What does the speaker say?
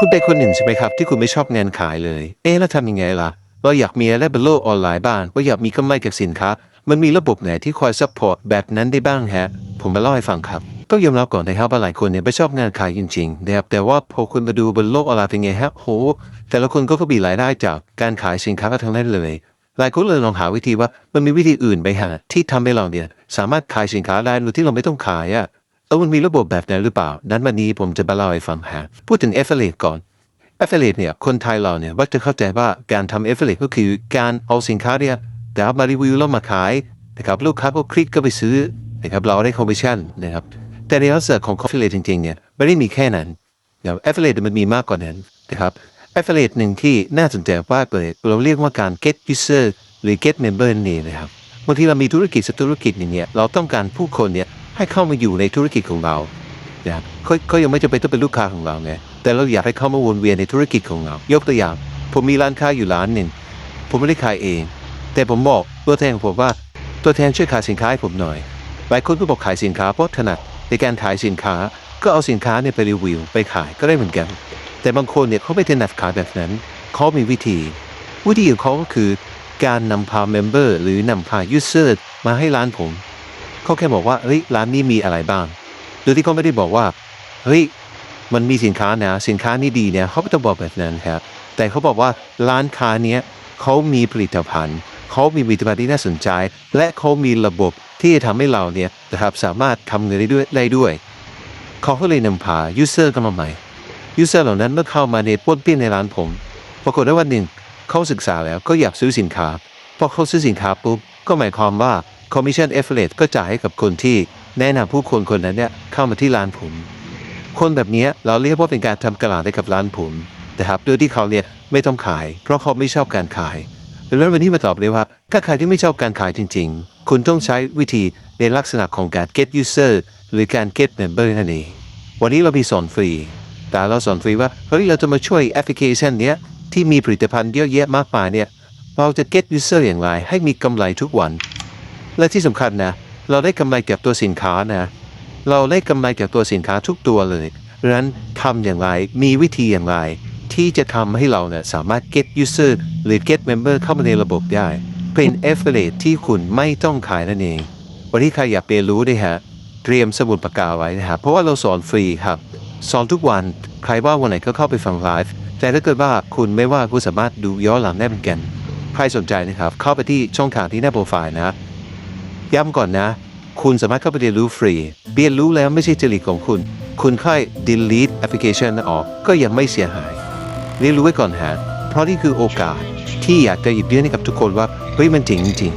คุณเป็นคนหนึ่งใช่ไหมครับ ที่คุณไม่ชอบงานขายเลย เอ๊ะแล้วทำยังไงล่ะเราอยากมีอะไรบนโลกออนไลน์บ้างว่าอยากมีกำไรจากสินค้า มันมีระบบไหนที่คอยซัพพอร์ตแบบนั้นได้บ้างฮะ ผมมาเล่าให้ฟังครับต้องยอมรับก่อนนะครับว่าหลายคนเนี่ยไม่ชอบงานขายจริงๆนะครับแต่ว่าพอคุณมาดูบนโลกออนไลน์เป็นไงฮะโหแต่ละคนก็ก็มีรายได้จากการขายสินค้าทั้งนั้นเลย หลายคนเลยลองหาวิธีว่ามันมีวิธีอื่นไปหาที่ทำให้เราเนี่ยสามารถขายสินค้าได้โดยที่เราไม่ต้องขายอะ่ะ แล้วมันมีระบบแบบนั้นหรือเปล่า นั้นวันนี้ผมจะมาเล่าให้ฟังฮะพูดถึง affiliate ก่อน affiliate เนี่ยคนไทยเราเนี่ยวักจะเข้าใจว่าการทำ affiliate ก็คือการเอาสินค้าเนี่ยแต่เอามารีวิวแล้วมาขายนะครับลูกค้าก็คลิกก็ไปซื้อนะครับเราได้ commission นะครับแต่ในลักษณะของ affiliate จริงๆเนี่ยไม่ได้มีแค่นั้นนะครับ affiliate มันมีมากกว่านั้นนะครับ affiliate หนึ่งที่น่าสนใจมาเราเรียกว่าการ get user หรือ get member นั่นเองนะครับบางทีเรามีธุรกิจสักธุรกิจหนึ่งเนี่ยเราต้องการผู้คนเนี่ย ให้เข้ามาอยู่ในธุรกิจของเรานะครับเขาเขายังไม่จำเป็นต้องเป็นลูกค้าของเราไงแต่เราอยากให้เข้ามาวนเวียนในธุรกิจของเรา ยกตัวอย่าง ผมมีร้านค้าอยู่ร้านหนึ่งผมไม่ได้ขายเอง แต่ผมบอกตัวแทนของผมว่า ตัวแทนช่วยขายสินค้าให้ผมหน่อยหลายคนก็บอกขายสินค้าเพราะถนัดในการขายสินค้าก็เอาสินค้าเนี่ยไปรีวิวไปขายก็ได้เหมือนกัน แต่บางคนเนี่ยเขาไม่ถนัดขายแบบนั้นเขามีวิธี วิธีของเขาก็คือการนำพาเมมเบอร์หรือนำพายูเซอร์มาให้ร้านผม เขาแค่บอกว่าเฮ้ยร้านนี้มีอะไรบ้างโดยที่เขาไม่ได้บอกว่าเฮ้ยมันมีสินค้านะสินค้านี้ดีเนี่ยเขาไม่ต้องบอกแบบนั้นครับแต่เขาบอกว่าร้านค้าเนี้ยเขามีผลิตภัณฑ์เขามีผลิตภัณฑ์ที่น่าสนใจ และเขามีระบบที่จะทำให้เราเนี่ยนะครับสามารถทำเงินได้ด้วยได้ด้วยเขาก็เลยนำพายูเซอร์กันมาใหม่ยูเซอร์เหล่านั้นเมื่อเข้ามาในป้วนเปี้ยนในร้านผม ปรากฏว่าวันหนึ่งเขาศึกษาแล้วก็อยากซื้อสินค้าพอเขาซื้อสินค้าปุ๊บก็หมายความว่า Commission Affiliate ก็จ่ายให้กับคนที่แนะนำผู้คนคนนั้นเนี่ยเข้ามาที่ร้านผม คนแบบนี้เราเรียกว่าเป็นการทำตลาดให้กับร้านผมนะครับโดยที่เขาเนี่ยไม่ต้องขาย เพราะเขาไม่ชอบการขายดังนั้นวันนี้มาตอบเลยว่า ถ้าใครที่ไม่ชอบการขายจริง ๆ คุณต้องใช้วิธีในลักษณะของการ get user หรือการ get member นั่นเองวันนี้เรามีสอนฟรี แต่เราสอนฟรีว่าเฮ้ยเราจะมาช่วยแอปพลิเคชันเนี้ยที่มีผลิตภัณฑ์เยอะแยะมากมายเนี่ยเราจะ get user อย่างไรให้มีกำไรทุกวัน และที่สำคัญนะ เราได้กำไรจากตัวสินค้านะ เราได้กำไรจากตัวสินค้าทุกตัวเลยดังนั้นทำอย่างไร มีวิธีอย่างไร ที่จะทำให้เราเนี่ยสามารถ get user หรือ get member เข้ามาในระบบได้ เป็น affiliate ที่คุณไม่ต้องขายนั่นเอง วันนี้ใครอยากเรียนรู้ด้วยฮะ เตรียมสมุดปากกาไว้นะครับ เพราะว่าเราสอนฟรีครับสอนทุกวัน ใครว่าวันไหนก็เข้าไปฟังไลฟ์ แต่ถ้าเกิดว่าคุณไม่ว่าคุณสามารถดูย้อนหลังได้เหมือนกัน ใครสนใจนะครับ เข้าไปที่ช่องทางที่หน้าโปรไฟล์นะ ย้ำก่อนนะ คุณสามารถเข้าไปเรียนรู้ฟรี เรียนรู้แล้วไม่ใช่จริตของคุณ คุณค่อย delete application นั้นออก ก็ยังไม่เสียหาย เรียนรู้ไว้ก่อนฮะ เพราะนี่คือโอกาสที่อยากจะหยิบยื่นให้กับทุกคนว่า เฮ้ยมันจริงจริง